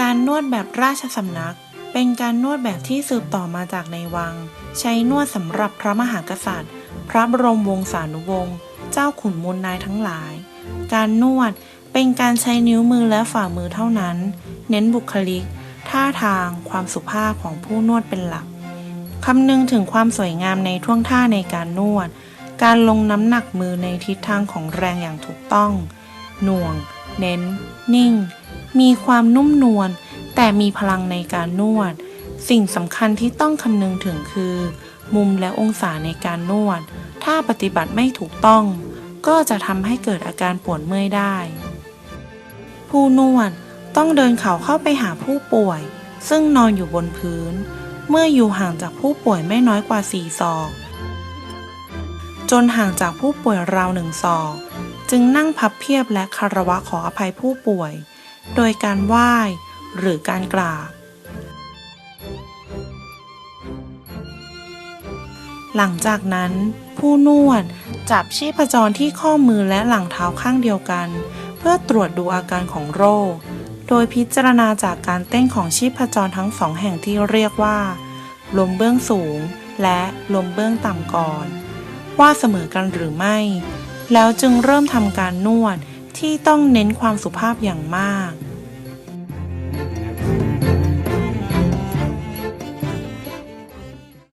การนวดแบบราชสำนัก เป็นการนวดแบบที่สืบต่อมาจากในวัง ใช้นวดสำหรับพระมหากษัตริย์ พระบรมวงศานุวงศ์เจ้าขุนมูลนายทั้งหลาย การนวดเป็นการใช้นิ้วมือและฝ่ามือเท่านั้น เน้นบุคลิก ท่าทาง ความสุภาพของผู้นวดเป็นหลักคำนึงถึงความสวยงามในท่วงท่าในการนวด การลงน้ำหนักมือในทิศทางของแรงอย่างถูกต้อง หน่วง เน้น นิ่ง มีความนุ่มนวลแต่มีพลังในการนวด สิ่งสำคัญที่ต้องคำนึงถึงคือ มุมและองศาในการนวด ถ้าปฏิบัติไม่ถูกต้อง ก็จะทำให้เกิดอาการปวดเมื่อยได้ ผู้นวดต้องเดินเข่าเข้าไปหาผู้ป่วย ซึ่งนอนอยู่บนพื้น เมื่ออยู่ห่างจากผู้ป่วยไม่น้อยกว่า4ศอก จนห่างจากผู้ป่วยราวหนึ่งศอก จึงนั่งพับเพียบและคารวะขออภัยผู้ป่วย โดยการไหว้หรือการกราบ หลังจากนั้น ผู้นวดจับชีพจรที่ข้อมือและหลังเท้าข้างเดียวกัน เพื่อตรวจดูอาการของโรค โดยพิจารณาจากการเต้นของชีพจรทั้งสองแห่งที่เรียกว่าลมเบื้องสูง และลมเบื้องต่ำก่อน ว่าเสมอกันหรือไม่ แล้วจึงเริ่มทำการนวด ที่ต้องเน้นความสุภาพอย่างมาก